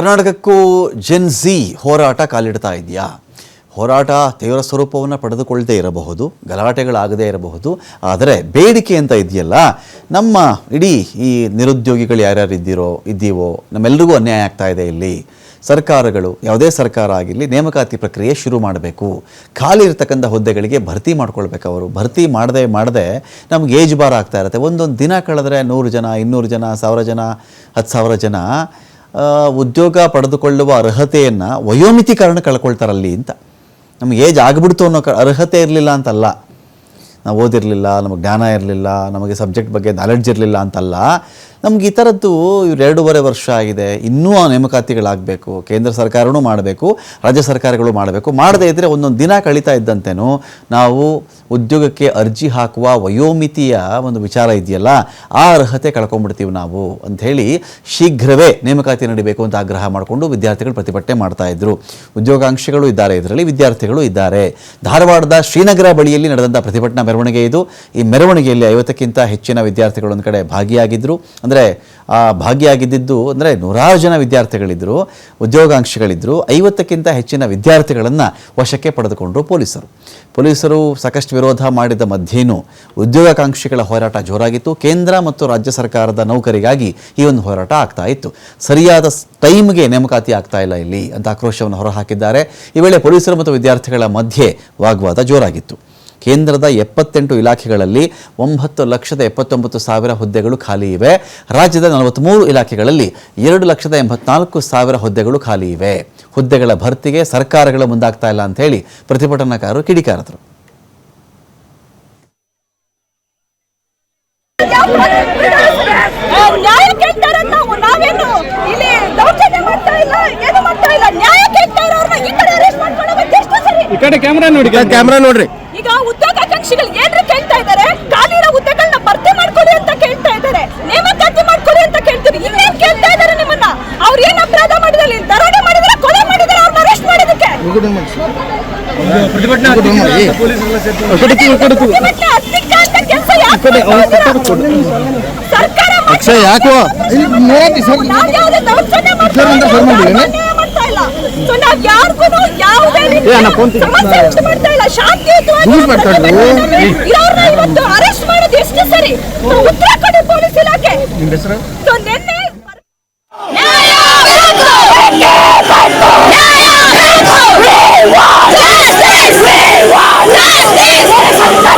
ಕರ್ನಾಟಕಕ್ಕೂ Zen Zee ಹೋರಾಟ ಕಾಲಿಡ್ತಾ ಇದೆಯಾ? ಹೋರಾಟ ತೀವ್ರ ಸ್ವರೂಪವನ್ನು ಪಡೆದುಕೊಳ್ಳದೇ ಇರಬಹುದು, ಗಲಾಟೆಗಳಾಗದೇ ಇರಬಹುದು, ಆದರೆ ಬೇಡಿಕೆ ಅಂತ ಇದೆಯಲ್ಲ, ನಮ್ಮ ಇಡೀ ಈ ನಿರುದ್ಯೋಗಿಗಳು ಯಾರ್ಯಾರು ಇದ್ದೀರೋ, ಇದ್ದೀವೋ ನಮ್ಮೆಲ್ಲರಿಗೂ ಅನ್ಯಾಯ ಆಗ್ತಾ ಇದೆ ಇಲ್ಲಿ. ಸರ್ಕಾರಗಳು, ಯಾವುದೇ ಸರ್ಕಾರ ಆಗಿರಲಿ, ನೇಮಕಾತಿ ಪ್ರಕ್ರಿಯೆ ಶುರು ಮಾಡಬೇಕು. ಖಾಲಿ ಇರತಕ್ಕಂಥ ಹುದ್ದೆಗಳಿಗೆ ಭರ್ತಿ ಮಾಡ್ಕೊಳ್ಬೇಕು ಅವರು. ಭರ್ತಿ ಮಾಡದೆ ಮಾಡದೆ ನಮ್ಗೆ ಏಜ್ ಬಾರ್ ಆಗ್ತಾ ಇರುತ್ತೆ. ಒಂದೊಂದು ದಿನ ಕಳೆದ್ರೆ ನೂರು ಜನ, ಇನ್ನೂರು ಜನ, ಸಾವಿರ ಜನ, ಹತ್ತು ಸಾವಿರ ಜನ ಉದ್ಯೋಗ ಪಡೆದುಕೊಳ್ಳುವ ಅರ್ಹತೆಯನ್ನು ವಯೋಮಿತೀಕರಣ ಕಳ್ಕೊಳ್ತಾರಲ್ಲಿ ಅಂತ. ನಮ್ಗೆ ಏಜ್ ಆಗಿಬಿಡ್ತು ಅನ್ನೋ ಕ, ಅರ್ಹತೆ ಇರಲಿಲ್ಲ ಅಂತಲ್ಲ. ನಾವು ಓದಿರಲಿಲ್ಲ, ನಮಗೆ ಜ್ಞಾನ ಇರಲಿಲ್ಲ, ನಮಗೆ ಸಬ್ಜೆಕ್ಟ್ ಬಗ್ಗೆ ನಾಲೆಡ್ಜ್ ಇರಲಿಲ್ಲ ಅಂತಲ್ಲ. ನಮ್ಗೆ ಈ ಥರದ್ದು ಇವ್ರು ಎರಡೂವರೆ ವರ್ಷ ಆಗಿದೆ. ಇನ್ನೂ ಆ ನೇಮಕಾತಿಗಳಾಗಬೇಕು. ಕೇಂದ್ರ ಸರ್ಕಾರನೂ ಮಾಡಬೇಕು. ರಾಜ್ಯ ಸರ್ಕಾರಗಳು ಮಾಡಬೇಕು. ಮಾಡದೇ ಇದ್ದರೆ ಒಂದೊಂದು ದಿನ ಕಳೀತಾ ಇದ್ದಂತೆಯೂ ನಾವು ಉದ್ಯೋಗಕ್ಕೆ ಅರ್ಜಿ ಹಾಕುವ ವಯೋಮಿತಿಯ ಒಂದು ವಿಚಾರ ಇದೆಯಲ್ಲ, ಆ ಅರ್ಹತೆ ಕಳ್ಕೊಂಡ್ಬಿಡ್ತೀವಿ ನಾವು ಅಂಥೇಳಿ ಶೀಘ್ರವೇ ನೇಮಕಾತಿ ನಡಿಬೇಕು ಅಂತ ಆಗ್ರಹ ಮಾಡಿಕೊಂಡು ವಿದ್ಯಾರ್ಥಿಗಳು ಪ್ರತಿಭಟನೆ ಮಾಡ್ತಾ ಇದ್ರು. ಉದ್ಯೋಗಾಂಕ್ಷಿಗಳು ಇದ್ದಾರೆ. ಇದರಲ್ಲಿ ವಿದ್ಯಾರ್ಥಿಗಳು ಇದ್ದಾರೆ. ಧಾರವಾಡದ ಶ್ರೀನಗರ ಬಳಿಯಲ್ಲಿ ನಡೆದಂಥ ಪ್ರತಿಭಟನಾ ಮೆರವಣಿಗೆ ಇದು. ಈ ಮೆರವಣಿಗೆಯಲ್ಲಿ ಐವತ್ತಕ್ಕಿಂತ ಹೆಚ್ಚಿನ ವಿದ್ಯಾರ್ಥಿಗಳು ಒಂದು ಕಡೆ ಭಾಗಿಯಾಗಿದ್ದರು ಅಂದರೆ ಭಾಗಿಯಾಗಿದ್ದಿದ್ದು ಅಂದರೆ ನೂರಾರು ಜನ ವಿದ್ಯಾರ್ಥಿಗಳಿದ್ದರು ಉದ್ಯೋಗಾಂಕ್ಷಿಗಳಿದ್ದರು ಐವತ್ತಕ್ಕಿಂತ ಹೆಚ್ಚಿನ ವಿದ್ಯಾರ್ಥಿಗಳನ್ನು ವಶಕ್ಕೆ ಪಡೆದುಕೊಂಡರು ಪೊಲೀಸರು. ಪೊಲೀಸರು ಸಾಕಷ್ಟು ವಿರೋಧ ಮಾಡಿದ ಮಧ್ಯೇನೂ ಉದ್ಯೋಗಾಕಾಂಕ್ಷಿಗಳ ಹೋರಾಟ ಜೋರಾಗಿತ್ತು. ಕೇಂದ್ರ ಮತ್ತು ರಾಜ್ಯ ಸರ್ಕಾರದ ನೌಕರಿಗಾಗಿ ಈ ಒಂದು ಹೋರಾಟ ಆಗ್ತಾ ಇತ್ತು. ಸರಿಯಾದ ಟೈಮ್ಗೆ ನೇಮಕಾತಿ ಆಗ್ತಾ ಇಲ್ಲ ಇಲ್ಲಿ ಅಂತ ಆಕ್ರೋಶವನ್ನು ಹೊರಹಾಕಿದ್ದಾರೆ. ಈ ವೇಳೆ ಪೊಲೀಸರು ಮತ್ತು ವಿದ್ಯಾರ್ಥಿಗಳ ಮಧ್ಯೆ ವಾಗ್ವಾದ ಜೋರಾಗಿತ್ತು. ಕೇಂದ್ರದ ಎಪ್ಪತ್ತೆಂಟು ಇಲಾಖೆಗಳಲ್ಲಿ ಒಂಬತ್ತು ಲಕ್ಷದ ಎಪ್ಪತ್ತೊಂಬತ್ತು ಸಾವಿರ ಹುದ್ದೆಗಳು ಖಾಲಿ ಇವೆ. ರಾಜ್ಯದ ನಲವತ್ತ್ಮೂರು ಇಲಾಖೆಗಳಲ್ಲಿ ಎರಡು ಲಕ್ಷದ ಎಂಬತ್ನಾಲ್ಕು ಸಾವಿರ ಹುದ್ದೆಗಳು ಖಾಲಿ ಇವೆ. ಹುದ್ದೆಗಳ ಭರ್ತಿಗೆ ಸರ್ಕಾರಗಳು ಮುಂದಾಗ್ತಾ ಇಲ್ಲ ಅಂತ ಹೇಳಿ ಪ್ರತಿಭಟನಾಕಾರರು ಕಿಡಿಕಾರದರು. ನಾವು ನ್ಯಾಯ ಕೇಳ್ತಾರೆ ನಾವು ನಾವೇನು ಇಲ್ಲಿ ದೌರ್ಜನ್ಯ ಮಾಡ್ತಾ ಇಲ್ಲ ಏನು ಮಾಡ್ತಾ ಇಲ್ಲ? ನ್ಯಾಯ ಕೇಳ್ತಾ ಇರೋರ್ನ ಈ ಕಡೆ ಅರೆಸ್ಟ್ ಎಷ್ಟು ಸರಿ? ಈ ಕಡೆ ಕ್ಯಾಮ್ರಾ ನೋಡಿ ಕ್ಯಾಮ್ರಾ ನೋಡ್ರಿ. ಉದ್ಯೋಗಾಕಾಂಕ್ಷಿಗಳು ಏನ್ರಿ ಕೇಳ್ತಾ ಇದ್ದಾರೆ? ಖಾಲಿ ಇರೋ ಹುದ್ದೆಗಳನ್ನ ಭರ್ತಿ ಮಾಡ್ಕೊಡಿ ಅಂತ ಕೇಳ್ತಾ ಇದ್ದಾರೆ. ನೇಮಕಾತಿ ಮಾಡ್ಕೊಡಿ ಅಂತ ಕೇಳ್ತೀರಿ ಇನ್ನೇನ್ ಕೇಳ್ತಾ ಇದ್ದಾರೆ ನಿಮ್ಮನ್ನ? ಅವ್ರು ಏನ್ ಅಪರಾಧ ಮಾಡಿದ್ರೆ ದರೋಡೆ ಮಾಡಿದ್ರೆ ಕೊಲೆ ಮಾಡಿದ್ರೆ ಅವ್ರನ್ನ ಅರೆಸ್ಟ್ ಮಾಡೋದಕ್ಕೆ? ಸರ್ಕಾರ ಯಾಕೋ? ಸರ್ ಯಾಕೋ ನಾವ್ ಯಾರ್ಗೂ ಯಾವುದೇ ತೆಗಿ- ಸಮಸ್ಯೆ ಉಂಟು ಮಾಡ್ತಾ ಇಲ್ಲ. ಶಾಂತಿಯುತವಾಗಿ ಇರೋರ್ನ ಇವತ್ತು ಅರೆಸ್ಟ್ ಮಾಡೋದು ಎಷ್ಟು ಸರಿ. ಉತ್ತರ ಕಡೆ ಪೊಲೀಸ್ ಇಲಾಖೆ.